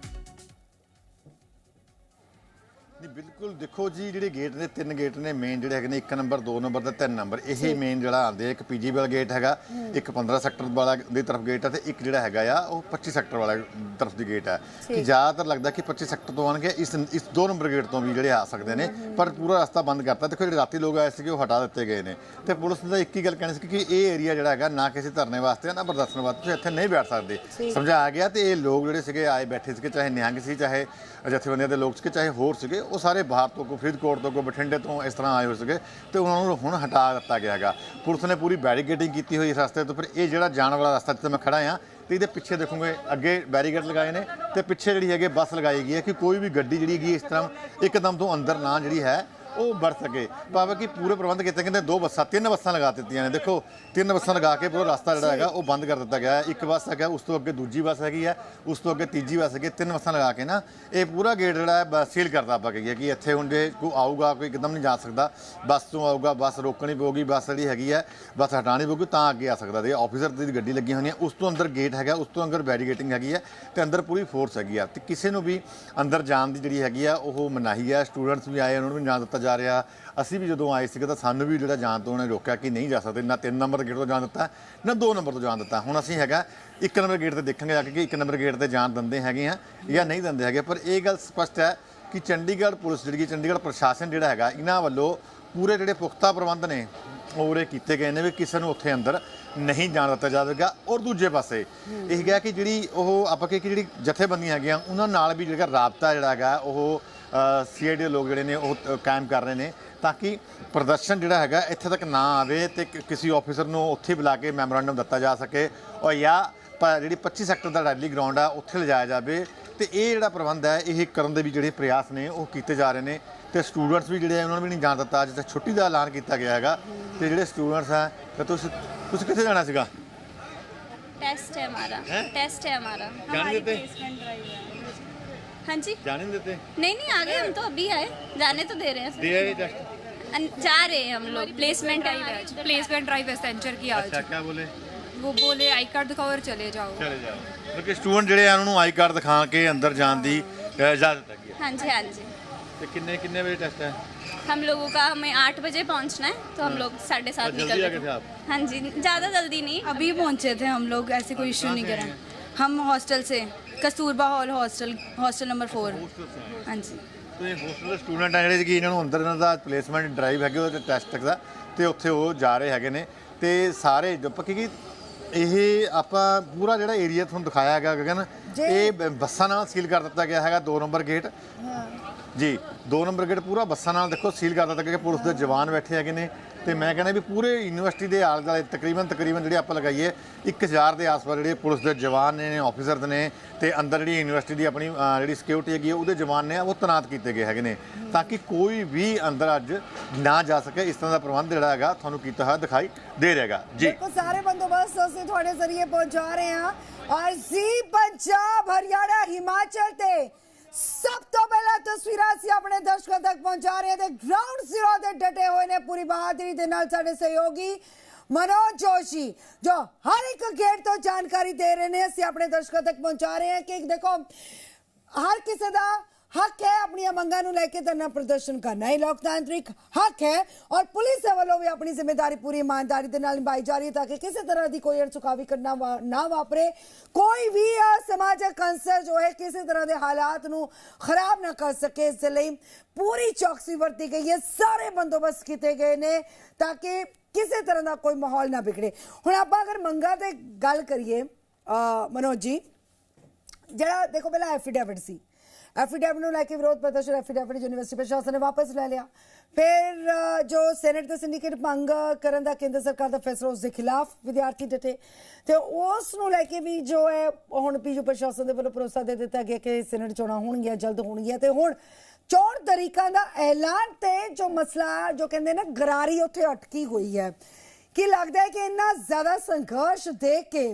B: ਨਹੀਂ ਬਿਲਕੁਲ ਦੇਖੋ ਜੀ ਜਿਹੜੇ ਗੇਟ ਨੇ ਤਿੰਨ ਗੇਟ ਨੇ ਮੇਨ ਜਿਹੜੇ ਹੈਗੇ ਨੇ 1 ਨੰਬਰ 2 ਨੰਬਰ ਤੇ 3 ਨੰਬਰ ਇਹ ਮੇਨ ਜਿਹੜਾ ਆਉਂਦੇ ਇੱਕ ਪੀਜੀ ਵਾਲਾ ਗੇਟ ਹੈਗਾ ਇੱਕ 15 ਸੈਕਟਰ ਵਾਲਾ ਦੀ ਤਰਫ ਗੇਟ ਹੈ ਤੇ ਇੱਕ ਜਿਹੜਾ ਹੈਗਾ ਆ ਉਹ 25 ਸੈਕਟਰ ਵਾਲਾ ਤਰਫ ਦੀ ਗੇਟ ਹੈ ਕਿ ਜ਼ਿਆਦਾਤਰ ਲੱਗਦਾ ਕਿ 25 ਸੈਕਟਰ ਤੋਂ ਆਉਣਗੇ ਇਸ ਇਸ 2 ਨੰਬਰ ਗੇਟ ਤੋਂ ਵੀ ਜਿਹੜੇ ਆ ਸਕਦੇ ਨੇ ਪਰ ਪੂਰਾ ਰਸਤਾ ਬੰਦ ਕਰਤਾ। ਦੇਖੋ ਜਿਹੜੇ ਰਾਤੀ ਲੋਕ ਆਏ ਸੀਗੇ ਉਹ ਹਟਾ ਦਿੱਤੇ ਗਏ ਨੇ। ਤੇ ਪੁਲਿਸ ਨੇ ਇੱਕ ਹੀ ਗੱਲ ਕਹਿਣੀ ਸੀ ਕਿ ਇਹ ਏਰੀਆ ਜਿਹੜਾ ਹੈਗਾ ਨਾ ਕਿਸੇ ਧਰਨੇ ਵਾਸਤੇ ਨਾ ਪ੍ਰਦਰਸ਼ਨ ਵਾਸਤੇ ਤੁਸੀਂ ਇੱਥੇ ਨਹੀਂ ਬੈਠ ਸਕਦੇ। ਸਮਝਾਇਆ ਗਿਆ ਤੇ ਇਹ ਲੋਕ ਜਿਹੜੇ ਸੀਗੇ ਆਏ ਬੈਠੇ ਸੀਗੇ ਚਾਹੇ ਨਿਹੰਗ ਸੀ ਚਾਹੇ ਜਥੇਬੰਦੀਆਂ ਦੇ ਲੋਕ ਸੀਗੇ ਚਾਹੇ ਹੋਰ ਸੀਗੇ ਉਹ ਸਾਰੇ ਬਾਹਰ ਤੋਂ ਕੋ ਫਰੀਦਕੋਟ ਤੋਂ ਕੋ ਬਠਿੰਡੇ ਤੋਂ ਇਸ ਤਰ੍ਹਾਂ ਆਏ ਹੋਏ ਸੀਗੇ ਤੇ ਉਹਨਾਂ ਨੂੰ ਹੁਣ ਹਟਾ ਦਿੱਤਾ ਗਿਆ ਹੈਗਾ। ਪੁਲਿਸ ਨੇ ਪੂਰੀ ਬੈਰੀਕੇਡਿੰਗ ਕੀਤੀ ਹੋਈ ਇਸ ਰਸਤੇ ਤੋਂ, ਫਿਰ ਇਹ ਜਿਹੜਾ ਜਾਣ ਵਾਲਾ ਰਸਤਾ ਜਿੱਥੇ ਮੈਂ ਖੜਾ ਆ ਤੇ ਇਹਦੇ ਪਿੱਛੇ ਦੇਖੋਗੇ, ਅੱਗੇ ਬੈਰੀਕੇਡ ਲਗਾਏ ਨੇ ਤੇ ਪਿੱਛੇ ਜਿਹੜੀ ਹੈਗੇ ਬੱਸ ਲਗਾਈ ਗਈ ਹੈ ਕਿ ਕੋਈ ਵੀ ਗੱਡੀ ਜਿਹੜੀ ਹੈਗੀ ਇਸ ਤਰ੍ਹਾਂ ਇੱਕਦਮ ਤੋਂ ਅੰਦਰ ਨਾ ਜਿਹੜੀ ਹੈ ਉਹ ਵੜ ਸਕੇ। ਭਾਵੇਂ ਕਿ ਪੂਰੇ ਪ੍ਰਬੰਧ ਕੀਤੇ, ਕਹਿੰਦੇ ਦੋ ਬੱਸਾਂ, ਤਿੰਨ ਬੱਸਾਂ ਲਗਾ ਦਿੱਤੀਆਂ ਨੇ। ਦੇਖੋ, ਤਿੰਨ ਬੱਸਾਂ ਲਗਾ ਕੇ ਪੂਰਾ ਰਸਤਾ ਜਿਹੜਾ ਹੈਗਾ, ਉਹ ਬੰਦ ਕਰ ਦਿੱਤਾ ਗਿਆ ਹੈ। ਇੱਕ ਬੱਸ ਹੈਗਾ, ਉਸ ਤੋਂ ਅੱਗੇ ਦੂਜੀ ਬੱਸ ਹੈਗੀ ਹੈ, ਉਸ ਤੋਂ ਅੱਗੇ ਤੀਜੀ ਬੱਸ ਹੈਗੀ ਹੈ। ਤਿੰਨ ਬੱਸਾਂ ਲਗਾ ਕੇ ਨਾ, ਇਹ ਪੂਰਾ ਗੇਟ ਜਿਹੜਾ ਹੈ ਸੀਲ ਕਰਦਾ ਆਪਾਂ ਕਹੀਏ ਕਿ ਇੱਥੇ ਹੁਣ ਜੇ ਕੋਈ ਆਊਗਾ, ਕੋਈ ਇੱਕਦਮ ਨਹੀਂ ਜਾ ਸਕਦਾ। ਬੱਸ ਤੋਂ ਆਊਗਾ, ਬੱਸ ਰੋਕਣੀ ਪਊਗੀ, ਬੱਸ ਜਿਹੜੀ ਹੈਗੀ ਹੈ, ਬੱਸ ਹਟਾਣੀ ਪਊਗੀ, ਤਾਂ ਅੱਗੇ ਆ ਸਕਦਾ। ਤੇ ਆਫੀਸਰ ਦੀ ਗੱਡੀ ਲੱਗੀ ਹੋਣੀ ਹੈ ਉਸ ਤੋਂ ਅੰਦਰ ਗੇਟ ਹੈਗਾ, ਉਸ ਤੋਂ ਅੰਦਰ ਬੈਰੀਗੇਟਿੰਗ ਹੈਗੀ ਹੈ ਤੇ ਅੰਦਰ ਪੂਰੀ ਫੋਰਸ ਹੈਗੀ ਆ ਤੇ ਕਿਸੇ ਨੂੰ ਵੀ ਅੰਦਰ ਜਾਣ ਦੀ ਜਿਹੜੀ ਹੈਗੀ ਆ ਉਹ ਮਨਾਹੀ ਹੈ। ਸਟੂਡੈਂਟਸ ਵੀ ਆਏ, ਉਹਨਾਂ ਨੂੰ ਵੀ ਜਾਣ ਦਿੱਤਾ ਜਾ ਰਿਹਾ। ਅਸੀਂ ਵੀ ਜਦੋਂ ਆਏ ਸੀਗੇ ਤਾਂ ਸਾਨੂੰ ਵੀ ਜਿਹੜਾ ਜਾਣ ਤੋਂ ਉਹਨੇ ਰੋਕਿਆ ਕਿ ਨਹੀਂ ਜਾ ਸਕਦੇ। ਨਾ 3 ਨੰਬਰ ਗੇਟ ਤੋਂ ਜਾਣ ਦਿੱਤਾ, ਨਾ 2 ਨੰਬਰ ਤੋਂ ਜਾਣ ਦਿੱਤਾ। ਹੁਣ ਅਸੀਂ ਹੈਗਾ 1 ਨੰਬਰ ਗੇਟ ਤੇ ਦੇਖਾਂਗੇ ਜਾ ਕੇ ਕਿ 1 ਨੰਬਰ ਗੇਟ ਤੇ ਜਾਣ ਦਿੰਦੇ ਹੈਗੇ ਆ ਜਾਂ ਨਹੀਂ ਦਿੰਦੇ ਹੈਗੇ। ਪਰ ਇਹ ਗੱਲ ਸਪਸ਼ਟ ਹੈ ਕਿ ਚੰਡੀਗੜ੍ਹ ਪੁਲਿਸ ਜਿਹੜੀ ਚੰਡੀਗੜ੍ਹ ਪ੍ਰਸ਼ਾਸਨ ਜਿਹੜਾ ਹੈਗਾ, ਇਹਨਾਂ ਵੱਲੋਂ ਪੂਰੇ ਜਿਹੜੇ ਪੁਖਤਾ ਪ੍ਰਬੰਧ ਨੇ, ਉਹ ਉਰੇ ਕੀਤੇ ਗਏ ਨੇ ਵੀ ਕਿਸੇ ਨੂੰ ਉੱਥੇ ਅੰਦਰ ਨਹੀਂ ਜਾਣ ਦਿੱਤਾ ਜਾਵੇਗਾ ਔਰ ਦੂਜੇ ਪਾਸੇ, ਇਹ ਗਿਆ ਕਿ ਜਿਹੜੀ ਉਹ ਆਪਾਂ ਕਹੇ ਕਿ ਜਿਹੜੀ ਜਥੇਬੰਦੀਆਂ ਹੈਗੀਆਂ, ਉਹਨਾਂ ਨਾਲ ਵੀ ਜਿਹੜਾ ਰਾਬਤਾ ਜਿਹੜਾ ਹੈਗਾ, ਉਹ ਸੀਆਈਡੀ ਦੇ ਲੋਕ ਜਿਹੜੇ ਨੇ, ਉਹ ਕਾਇਮ ਕਰ ਰਹੇ ਨੇ ਤਾਂ ਕਿ ਪ੍ਰਦਰਸ਼ਨ ਜਿਹੜਾ ਹੈਗਾ ਇੱਥੇ ਤੱਕ ਨਾ ਆਵੇ ਤੇ ਕਿਸੇ ਆਫੀਸਰ ਨੂੰ ਉੱਥੇ ਬੁਲਾ ਕੇ ਮੈਮੋਰੈਂਡਮ ਦਿੱਤਾ ਜਾ ਸਕੇ। ਔਰ ਜਾਂ ਜਿਹੜੀ 25 ਸੈਕਟਰ ਦਾ ਰੈਲੀ ਗਰਾਊਂਡ ਆ, ਉੱਥੇ ਲਿਜਾਇਆ ਜਾਵੇ। ਤੇ ਇਹ ਜਿਹੜਾ ਪ੍ਰਬੰਧ ਹੈ, ਇਹ ਕਰਨ ਦੇ ਵੀ ਜਿਹੜੇ ਪ੍ਰਯਾਸ ਨੇ, ਉਹ ਕੀਤੇ ਜਾ ਰਹੇ ਨੇ। ਤੇ ਸਟੂਡੈਂਟਸ ਵੀ ਜਿਹੜੇ ਉਹਨਾਂ ਨੂੰ ਵੀ ਨਹੀਂ ਜਾਣ ਦਿੱਤਾ। ਅੱਜ ਤੱਕ ਛੁੱਟੀ ਦਾ ਐਲਾਨ ਕੀਤਾ ਗਿਆ ਹੈਗਾ। ਤੇ ਜਿਹੜੇ ਸਟੂਡੈਂਟਸ ਆ, ਤੇ ਤੁਸੀਂ ਤੁਸੀਂ ਕਿੱਥੇ ਜਾਣਾ ਸੀਗਾ
G: टेस्ट है हमारा टेस्ट है हमारा
B: जाने
G: हमारी
B: देते?
G: प्लेसमेंट ड्राइव है हाँ जी
B: ਜਾਣ ਨਹੀਂ ਦਿੱਤੇ
G: नहीं नहीं आ गए हम तो अभी आए जाने तो दे रहे हैं
B: ਦੇ ਆਏ ਟੈਸਟ
G: सर। अन- जा रहे हैं हम लोग प्लेसमेंट आई है आज
H: प्लेसमेंट ड्राइव एसेंचर की आज
B: ਅੱਛਾ ਕੀ ਬੋਲੇ
H: वो बोले आई कार्ड दिखाओ और चले जाओ
B: ਚਲੇ ਜਾਓ ਕਿਉਂਕਿ ਸਟੂਡੈਂਟ ਜਿਹੜੇ ਆ ਉਹਨਾਂ ਨੂੰ ਆਈ ਕਾਰਡ ਦਿਖਾ ਕੇ ਅੰਦਰ ਜਾਣ ਦੀ ਅ, ਇਜਾਜ਼ਤ ਹੈਗੀ ਹੈ
G: हाँ जी हाँ जी
B: ਤੇ ਕਿੰਨੇ ਕਿੰਨੇ ਵਜੇ ਟੈਸਟ ਹੈ
G: हम लोगों का हमें आठ बजे पहुंचना है तो हम लोग साढ़े सात
B: जल्दी
G: निकल
B: आ गए थे आप?
G: हाँ जी ज़्यादा जल्दी नहीं
I: अभी पहुंचे थे हम लोग ऐसे कोई इशू नहीं करा हम हॉस्टल से Kasturba hall hostel hostel number four हाँ जी
B: ਤੇ ਹੋਸਟਲ ਦੇ ਸਟੂਡੈਂਟ ਆ ਜਿਹੜੇ ਕਿ ਇਹਨਾਂ ਨੂੰ ਅੰਦਰ ਇਹਨਾਂ ਦਾ ਪਲੇਸਮੈਂਟ ਡਰਾਈਵ ਹੈਗੇ ਉਹਦੇ ਟੈਸਟ ਦਾ ਤੇ ਉੱਥੇ ਉਹ ਜਾ ਰਹੇ ਹੈਗੇ ਨੇ ਤੇ ਸਾਰੇ ਜੋ ਪੱਕੀ ਕਿ ਇਹ ਆਪਾਂ ਪੂਰਾ ਜਿਹੜਾ ਏਰੀਆ ਤੁਹਾਨੂੰ ਦਿਖਾਇਆ ਹੈਗਾ ਗਗਨ
A: ਜੀ।
B: ਇਹ ਬ- ਬੱਸਾਂ ਨਾਲ ਸੀਲ ਕਰ ਦਿੱਤਾ ਗਿਆ ਹੈਗਾ 2 ਨੰਬਰ ਗੇਟ ਜੀ 2 ਨੰਬਰ ਗੇਟ ਪੂਰਾ ਬੱਸਾਂ ਨਾਲ ਦੇਖੋ, ਸੀਲ ਕਰ ਦਿੱਤਾ ਕਿ ਪੁਲਿਸ ਦੇ ਜਵਾਨ ਬੈਠੇ ਹੈਗੇ ਨੇ। ਤੇ ਮੈਂ ਕਹਿੰਦਾ ਵੀ ਪੂਰੇ ਯੂਨੀਵਰਸਿਟੀ ਦੇ ਆਲੇ ਦੁਆਲੇ ਤਕਰੀਬਨ ਤਕਰੀਬਨ ਜਿਹੜੇ ਆਪਾਂ ਲਗਾਈਏ 1000 ਦੇ ਆਸ-ਪਾਸ ਜਿਹੜੇ ਪੁਲਿਸ ਦੇ ਜਵਾਨ ਨੇ ਆਫੀਸਰ ਨੇ ਤੇ ਅੰਦਰ ਜਿਹੜੀ ਯੂਨੀਵਰਸਿਟੀ ਦੀ ਆਪਣੀ ਜਿਹੜੀ ਸਿਕਿਉਰਿਟੀ ਹੈਗੀ ਉਹਦੇ ਜਵਾਨ ਨੇ ਉਹ ਤੈਨਾਤ ਕੀਤੇ ਗਏ ਹੈਗੇ ਨੇ। ਤਾਂ ਕਿ ਕੋਈ ਵੀ ਅੰਦਰ ਅੱਜ ਨਾ ਜਾ ਸਕੇ, ਇਸ ਤਰ੍ਹਾਂ ਦਾ ਪ੍ਰਬੰਧ ਜਿਹੜਾ ਹੈਗਾ, ਤੁਹਾਨੂੰ ਕੀਤਾ ਹੋਇਆ ਦਿਖਾਈ ਦੇ ਰਿਹਾਗਾ ਜੀ।
A: ਦੇਖੋ, ਸਾਰੇ ਬੰਦੋਬਸਤ ਅਸੀਂ ਤੁਹਾਡੇ ਜ਼ਰੀਏ ਪਹੁੰਚਾ ਰਹੇ ਹਾਂ। ਔਰ ਜੀ ਪੰਜਾਬ ਹਰਿਆਣਾ, ਹਿਮਾਚਲ ਤੇ ਸਭ ਤੋਂ ਪਹਿਲਾਂ ਤਸਵੀਰਾਂ ਅਸੀਂ ਆਪਣੇ ਦਰਸ਼ਕਾਂ ਤੱਕ ਪਹੁੰਚਾ ਰਹੇ ਹਾਂ ਤੇ ਗਰਾਊਂਡ ਜ਼ੀਰੋ ਦੇ ਡਟੇ ਹੋਏ ਨੇ ਪੂਰੀ ਬਹਾਦਰੀ ਦੇ ਨਾਲ ਸਾਡੇ ਸਹਿਯੋਗੀ ਮਨੋਜ ਜੋਸ਼ੀ, ਜੋ ਹਰ ਇੱਕ ਗੇਟ ਤੋਂ ਜਾਣਕਾਰੀ ਦੇ ਰਹੇ ਨੇ, ਅਸੀਂ ਆਪਣੇ ਦਰਸ਼ਕਾਂ ਤੱਕ ਪਹੁੰਚਾ ਰਹੇ ਹਾਂ ਕਿ ਦੇਖੋ, ਹਰ ਕਿਸੇ ਦਾ ਹੱਕ ਹੈ ਆਪਣੀਆਂ ਮੰਗਾਂ ਨੂੰ ਲੈ ਕੇ ਧਰਨਾ ਪ੍ਰਦਰਸ਼ਨ ਕਰਨਾ। ਇਹ ਲੋਕਤਾਂਤਰਿਕ ਹੱਕ ਹੈ ਔਰ ਪੁਲਿਸ ਵੱਲੋਂ ਵੀ ਆਪਣੀ ਜ਼ਿੰਮੇਵਾਰੀ ਪੂਰੀ ਇਮਾਨਦਾਰੀ ਦੇ ਨਾਲ ਨਿਭਾਈ ਜਾ ਰਹੀ ਹੈ ਤਾਂ ਕਿ ਕਿਸੇ ਤਰ੍ਹਾਂ ਦੀ ਕੋਈ ਅਣਸੁਖਾਵੀ ਕਰਨਾ ਵਾ- ਨਾ ਵਾਪਰੇ। ਕੋਈ ਵੀ ਸਮਾਜਿਕ ਅੰਸਰ ਜੋ ਹੈ ਕਿਸੇ ਤਰ੍ਹਾਂ ਦੇ ਹਾਲਾਤ ਨੂੰ ਖਰਾਬ ਨਾ ਕਰ ਸਕੇ, ਇਸ ਲਈ ਪੂਰੀ ਚੌਕਸੀ ਵਰਤੀ ਗਈ ਹੈ। ਸਾਰੇ ਬੰਦੋਬਸਤ ਕੀਤੇ ਗਏ ਨੇ ਤਾਂ ਕਿ ਕਿਸੇ ਤਰ੍ਹਾਂ ਦਾ ਕੋਈ ਮਾਹੌਲ ਨਾ ਵਿਗੜੇ। ਹੁਣ ਆਪਾਂ ਅਗਰ ਮੰਗਾਂ ਤੇ ਗੱਲ ਕਰੀਏ ਮਨੋਜ ਜੀ, ਜਿਹੜਾ ਦੇਖੋ ਪਹਿਲਾਂ ਐਫੀਡੇਵਿਟ ਸੀ। ਐਫੀਡੇਵਿਟ ਨੂੰ ਲੈ ਕੇ ਵਿਰੋਧ ਪ੍ਰਦਰਸ਼ਨ ਐਫੀਡੇਵਿਟ ਯੂਨੀਵਰਸਿਟੀ ਪ੍ਰਸ਼ਾਸਨ ਨੇ ਵਾਪਸ ਲੈ ਲਿਆ। ਫਿਰ ਜੋ ਸੈਨੇਟ ਦੇ ਸਿੰਡੀਕੇਟ ਮੰਗ ਕਰਨ ਦਾ ਕੇਂਦਰ ਸਰਕਾਰ ਦਾ ਫੈਸਲਾ, ਉਸ ਦੇ ਖਿਲਾਫ ਵਿਦਿਆਰਥੀ ਡਟੇ। ਤੇ ਉਸ ਨੂੰ ਲੈ ਕੇ ਵੀ ਜੋ ਹੈ, ਹੁਣ ਪੀਯੂ ਪ੍ਰਸ਼ਾਸਨ ਦੇ ਵੱਲੋਂ ਭਰੋਸਾ ਦੇ ਦਿੱਤਾ ਗਿਆ ਕਿ ਸੈਨੇਟ ਚੋਣਾਂ ਹੋਣਗੀਆਂ, ਜਲਦ ਹੋਣਗੀਆਂ। ਤੇ ਹੁਣ ਚੋਣ ਤਰੀਕਾਂ ਦਾ ਐਲਾਨ ਤੇ ਜੋ ਮਸਲਾ, ਜੋ ਕਹਿੰਦੇ ਨੇ, ਗਰਾਰੀ ਉੱਥੇ ਅਟਕੀ ਹੋਈ ਹੈ। ਕੀ ਲੱਗਦਾ ਹੈ ਕਿ ਇੰਨਾ ਜ਼ਿਆਦਾ ਸੰਘਰਸ਼ ਦੇ ਕੇ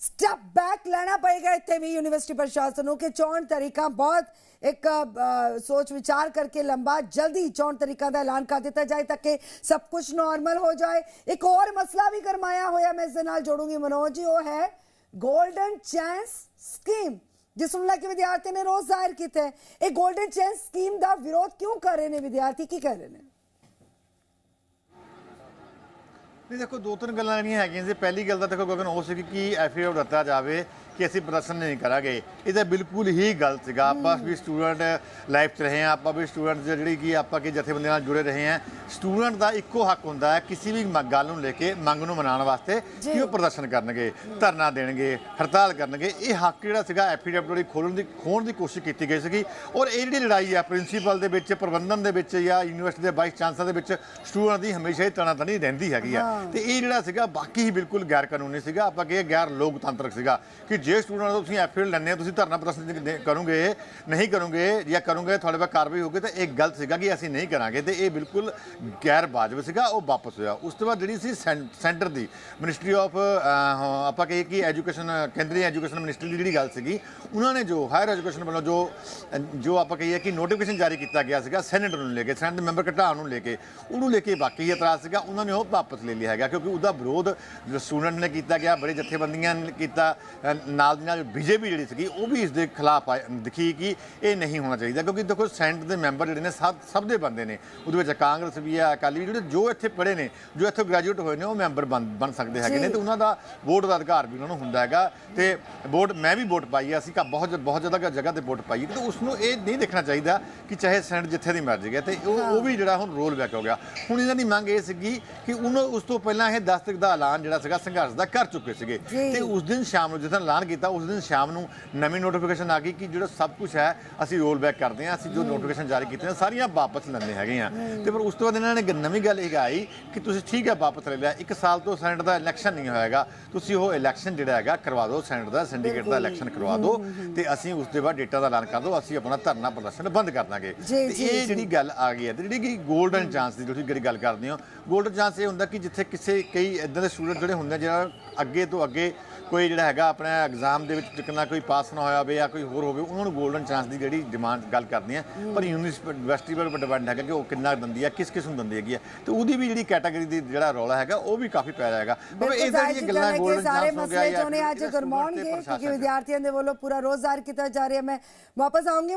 A: ਸਟੈਪ ਬੈਕ ਲੈਣਾ ਪਏਗਾ ਇੱਥੇ ਵੀ ਯੂਨੀਵਰਸਿਟੀ ਪ੍ਰਸ਼ਾਸਨ ਨੂੰ ਕਿ ਚੋਣ ਤਰੀਕਾ ਬਹੁਤ ਇੱਕ ਸੋਚ ਵਿਚਾਰ ਕਰਕੇ ਲੰਬਾ, ਜਲਦੀ ਚੋਣ ਤਰੀਕਾ ਦਾ ਐਲਾਨ ਕਰ ਦਿੱਤਾ ਜਾਏ ਤਾਂ ਕਿ ਸਭ ਕੁਝ ਨਾਰਮਲ ਹੋ ਜਾਏ। ਇੱਕ ਹੋਰ ਮਸਲਾ ਵੀ ਗਰਮਾਇਆ ਹੋਇਆ, ਮੈਂ ਇਸ ਦੇ ਨਾਲ ਜੋੜੂੰਗੀ ਮਨੋਜ ਜੀ, ਉਹ ਹੈ ਗੋਲਡਨ ਚਾਂਸ ਸਕੀਮ ਜਿਸ ਨੂੰ ਲੈ ਕੇ ਵਿਦਿਆਰਥੀ ਨੇ ਰੋਜ਼ ਜ਼ਾਹਿਰ ਕੀਤਾ ਹੈ। ਇਹ ਗੋਲਡਨ ਚਾਂਸ ਸਕੀਮ ਦਾ ਵਿਰੋਧ ਕਿਉਂ ਕਰ ਰਹੇ ਨੇ ਵਿਦਿਆਰਥੀ? ਕੀ ਕਹਿ ਰਹੇ ਨੇ?
B: ਨਹੀਂ, ਦੇਖੋ ਦੋ ਤਿੰਨ ਗੱਲਾਂ ਜਿਹੜੀਆਂ ਹੈਗੀਆਂ ਸੀ। ਪਹਿਲੀ ਗੱਲ ਤਾਂ ਦੇਖੋ, ਗਗਨ ਹੋ ਸੀ ਕਿ ਐਫਆਈਆਰ ਦਿੱਤਾ ਜਾਵੇ। ਕਿ ਅਸੀਂ ਪ੍ਰਦਰਸ਼ਨ ਨਹੀਂ ਕਰਾਂਗੇ। ਇਹ ਤਾਂ ਬਿਲਕੁਲ ਹੀ ਗਲਤ ਸੀਗਾ। ਆਪਾਂ ਵੀ ਸਟੂਡੈਂਟ ਲਾਈਫ 'ਚ ਰਹੇ ਹਾਂ ਆਪਾਂ ਵੀ ਸਟੂਡੈਂਟ ਜਿਹੜੀ ਕਿ ਆਪਾਂ ਕਿ ਜਥੇਬੰਦੀਆਂ ਨਾਲ ਜੁੜੇ ਰਹੇ ਹਾਂ। ਸਟੂਡੈਂਟ ਦਾ ਇੱਕੋ ਹੱਕ ਹੁੰਦਾ ਹੈ ਕਿਸੇ ਵੀ ਗੱਲ ਨੂੰ ਲੈ ਕੇ ਮੰਗ ਨੂੰ ਮਨਾਉਣ ਵਾਸਤੇ ਕਿ ਉਹ ਪ੍ਰਦਰਸ਼ਨ ਕਰਨਗੇ ਧਰਨਾ ਦੇਣਗੇ ਹੜਤਾਲ ਕਰਨਗੇ। ਇਹ ਹੱਕ ਜਿਹੜਾ ਸੀਗਾ ਐਫੀਡੇਵਿਟ ਖੋਲਣ ਦੀ ਖੋਣ ਦੀ ਕੋਸ਼ਿਸ਼ ਕੀਤੀ ਗਈ ਸੀਗੀ। ਔਰ ਇਹ ਜਿਹੜੀ ਲੜਾਈ ਆ ਪ੍ਰਿੰਸੀਪਲ ਦੇ ਵਿੱਚ ਪ੍ਰਬੰਧਨ ਦੇ ਵਿੱਚ ਜਾਂ ਯੂਨੀਵਰਸਿਟੀ ਦੇ ਵਾਈਸ ਚਾਂਸਲਰ ਦੇ ਵਿੱਚ ਸਟੂਡੈਂਟ ਦੀ ਹਮੇਸ਼ਾ ਹੀ ਤਣਾ ਤਣੀ ਰਹਿੰਦੀ ਹੈਗੀ ਆ। ਤੇ ਇਹ ਜਿਹੜਾ ਸੀਗਾ ਬਾਕੀ ਹੀ ਬਿਲਕੁਲ ਗੈਰ ਕਾਨੂੰਨੀ ਸੀਗਾ। ਆਪਾਂ ਕਹੀਏ ਗੈਰ ਲੋਕਤੰਤਰਕ ਸੀਗਾ ਕਿ ਜੇ ਸਟੂਡੈਂਟ ਤੋਂ ਤੁਸੀਂ ਐਫੀਲ ਲੈਣੇ ਤੁਸੀਂ ਧਰਨਾ ਪ੍ਰਦਰਸ਼ਨ ਕਰੋਗੇ, ਨਹੀਂ ਕਰੋਗੇ, ਜਾਂ ਕਰੋਗੇ, ਤੁਹਾਡੇ 'ਤੇ ਕਾਰਵਾਈ ਹੋਊਗੀ, ਤਾਂ ਇਹ ਗਲਤ ਸੀਗਾ ਕਿ ਅਸੀਂ ਨਹੀਂ ਕਰਾਂਗੇ, ਤੇ ਇਹ ਬਿਲਕੁਲ ਗੈਰ ਵਾਜਬ ਸੀਗਾ, ਉਹ ਵਾਪਸ ਹੋਇਆ। ਉਸ ਤੋਂ ਬਾਅਦ ਜਿਹੜੀ ਸੀ ਸੈਂ- ਸੈਂਟਰ ਦੀ ਮਿਨਿਸਟਰੀ ਆਫ ਆਪਾਂ ਕਹੀਏ ਕਿ ਐਜੂਕੇਸ਼ਨ ਕੇਂਦਰੀ ਐਜੂਕੇਸ਼ਨ ਮਿਨਿਸਟਰੀ ਦੀ ਜਿਹੜੀ ਗੱਲ ਸੀਗੀ, ਉਹਨਾਂ ਨੇ ਜੋ ਹਾਇਰ ਐਜੂਕੇਸ਼ਨ ਵੱਲੋਂ ਜੋ ਜੋ ਆਪਾਂ ਕਹੀਏ ਕਿ ਨੋਟੀਫਿਕੇਸ਼ਨ ਜਾਰੀ ਕੀਤਾ ਗਿਆ ਸੀਗਾ ਸੈਨੇਟ ਨੂੰ ਲੈ ਕੇ ਸੈਨੇਟ ਮੈਂਬਰ ਘਟਾਉਣ ਨੂੰ ਲੈ ਕੇ, ਉਹਨੂੰ ਲੈ ਕੇ ਬਾਕੀ ਇਤਰਾਜ਼ ਸੀਗਾ, ਉਹਨਾਂ ਨੇ ਉਹ ਵਾਪਸ ਲੈ ਲਿਆ ਹੈਗਾ, ਕਿਉਂਕਿ ਉਹਦਾ ਵਿਰੋਧ ਸਟੂਡੈਂਟ ਨੇ ਕੀਤਾ ਗਿਆ, ਬੜੇ ਜਥੇਬੰਦੀਆਂ ਨੇ ਕੀਤਾ ਨਾਲ ਦੀ ਨਾਲ ਬੀਜੇਪੀ ਜਿਹੜੀ ਸੀਗੀ ਉਹ ਵੀ ਇਸ ਦੇ ਖਿਲਾਫ ਦਿਖੀ ਕਿ ਇਹ ਨਹੀਂ ਹੋਣਾ ਚਾਹੀਦਾ ਕਿਉਂਕਿ ਦੇਖੋ ਸੈਨੇਟ ਦੇ ਮੈਂਬਰ ਜਿਹੜੇ ਨੇ ਸਭ ਸਭ ਦੇ ਬੰਦੇ ਨੇ। ਉਹਦੇ ਵਿੱਚ ਕਾਂਗਰਸ ਵੀ ਹੈ ਅਕਾਲੀ ਵੀ ਜਿਹੜੇ ਜੋ ਇੱਥੇ ਪੜ੍ਹੇ ਨੇ ਜੋ ਇੱਥੇ ਗ੍ਰੈਜੂਏਟ ਹੋਏ ਨੇ ਉਹ ਮੈਂਬਰ ਬਣ ਬਣ ਸਕਦੇ ਹੈਗੇ ਨੇ। ਤੇ ਉਹਨਾਂ ਦਾ ਵੋਟ ਦਾ ਅਧਿਕਾਰ ਵੀ ਉਹਨਾਂ ਨੂੰ ਹੁੰਦਾ ਹੈਗਾ। ਤੇ ਵੋਟ ਮੈਂ ਵੀ ਵੋਟ ਪਾਈ ਹੈ ਅਸੀਂ ਕਾ ਬਹੁਤ ਬਹੁਤ ਜ਼ਿਆਦਾ ਜਗ੍ਹਾ ਤੇ ਵੋਟ ਪਾਈ ਤੇ ਉਸ ਨੂੰ ਇਹ ਨਹੀਂ ਦੇਖਣਾ ਚਾਹੀਦਾ ਕਿ ਚਾਹੇ ਸੈਨੇਟ ਜਿੱਥੇ ਦੀ ਮਰਜ਼ੀ ਹੈ ਤੇ ਉਹ ਉਹ ਵੀ ਜਿਹੜਾ ਹੁਣ ਰੋਲ ਬੈਕ ਹੋ ਗਿਆ। ਹੁਣ ਇਹਨਾਂ ਦੀ ਮੰਗ ਇਹ ਸੀਗੀ ਕਿ ਉਹਨੂੰ ਉਸ ਤੋਂ ਪਹਿਲਾਂ ਇਹ 10 ਤੱਕ ਦਾ ਐਲਾਨ ਜਿਹੜਾ ਸੀਗਾ ਸੰਘਰਸ਼ ਦਾ ਕਰ ਚੁੱਕੇ ਸੀਗੇ। ਤੇ ਉਸ ਦਿਨ ਸ਼ਾਮ ਨੂੰ ਜਦੋਂ ਐਲਾਨ ਕੀਤਾ ਉਸ ਦਿਨ ਸ਼ਾਮ ਨੂੰ ਨਵੀਂ ਨੋਟੀਫਿਕੇਸ਼ਨ ਆ ਗਈ ਕਿ ਜਿਹੜਾ ਸਭ ਕੁਝ ਹੈ ਅਸੀਂ ਰੋਲ ਬੈਕ ਕਰਦੇ ਹਾਂ ਅਸੀਂ ਜੋ ਨੋਟੀਫਿਕੇਸ਼ਨ ਜਾਰੀ ਕੀਤੇ ਨੇ ਸਾਰੀਆਂ ਵਾਪਸ ਲੈਣੇ ਹੈਗੇ ਆ ਤੇ ਫਿਰ ਉਸ ਤੋਂ ਬਾਅਦ ਇਹਨਾਂ ਨੇ ਨਵੀਂ ਗੱਲ ਇਹ ਆਈ ਕਿ ਤੁਸੀਂ ਠੀਕ ਹੈ ਵਾਪਸ ਲੈ ਲਿਆ। ਇੱਕ ਸਾਲ ਤੋਂ ਸੈਨੇਟ ਦਾ ਇਲੈਕਸ਼ਨ ਨਹੀਂ ਹੋਏਗਾ ਤੁਸੀਂ ਉਹ ਇਲੈਕਸ਼ਨ ਜਿਹੜਾ ਹੈਗਾ ਕਰਵਾ ਦਿਓ ਸੈਨੇਟ ਦਾ ਸਿੰਡੀਕੇਟ ਦਾ ਇਲੈਕਸ਼ਨ ਕਰਵਾ ਦਿਓ ਤੇ ਅਸੀਂ ਉਸ ਦੇ ਬਾਅਦ ਡੇਟਾ ਦਾ ਐਲਾਨ ਕਰ ਦਿਓ ਅਸੀਂ ਆਪਣਾ ਧਰਨਾ ਪ੍ਰਦਰਸ਼ਨ ਬੰਦ ਕਰ ਦਾਂਗੇ। ਤੇ ਇਹ ਜਿਹੜੀ ਗੱਲ ਆ ਗਈ ਹੈ ਤੇ ਜਿਹੜੀ ਕਿ 골ਡਨ ਚਾਂਸ ਦੀ ਤੁਸੀਂ ਜਿਹੜੀ ਗੱਲ ਕਰਦੇ ਹੋ 골ਡਨ ਚਾਂਸ ਇਹ ਹੁੰਦਾ ਕਿ ਜਿੱਥੇ ਕਿਸੇ ਕਈ ਇਦਾਂ ਦੇ ਸਟੂਡੈਂਟ ਜਿਹੜੇ ਹੁੰਦੇ ਜਿਹੜਾ ਅੱਗੇ ਤੋਂ ਅੱਗੇ ਕੋਈ ਜਿਹੜਾ ਹੈਗਾ ਆਪਣਾ ਐਗਜ਼ਾਮ ਦੇ ਵਿੱਚ ਟਿਕਣਾ ਕੋਈ ਪਾਸ ਨਾ ਹੋਇਆ ਹੋਵੇ ਜਾਂ ਕੋਈ ਹੋਰ ਹੋਵੇ ਉਹਨਾਂ ਨੂੰ 골ਡਨ ਚਾਂਸ ਦੀ ਜਿਹੜੀ ਡਿਮਾਂਡ ਗੱਲ ਕਰਦੇ ਆ ਪਰ ਯੂਨੀਵਰਸਿਟੀ ਪਰ ਡਿਪੈਂਡ ਹੈਗਾ ਕਿ ਉਹ ਕਿੰਨਾ ਦਿੰਦੀ ਹੈ ਕਿਸ ਕਿਸ ਨੂੰ ਦਿੰਦੀ ਹੈਗੀ ਹੈ। ਤੇ ਉਹਦੀ ਵੀ ਜਿਹੜੀ ਕੈਟਾਗਰੀ ਦੀ ਜਿਹੜਾ ਰੌਲਾ ਹੈਗਾ ਉਹ ਵੀ ਕਾਫੀ ਪੈ ਜਾਏਗਾ ਪਰ ਇਦਾਂ ਦੀਆਂ ਗੱਲਾਂ 골ਡਨ ਚਾਂਸ ਹੋ ਗਿਆ ਜਾਂ
A: ਅੱਜ ਗਰਮਾਉਣਗੇ ਕਿਉਂਕਿ ਵਿਦਿਆਰਥੀਆਂ ਦੇ ਵੱਲੋਂ ਪੂਰਾ ਰੋਜ਼ ਜ਼ਾਹਿਰ ਕੀਤਾ ਜਾ ਰਿਹਾ। ਮੈਂ ਵਾਪਸ ਆਉਂਗੀ।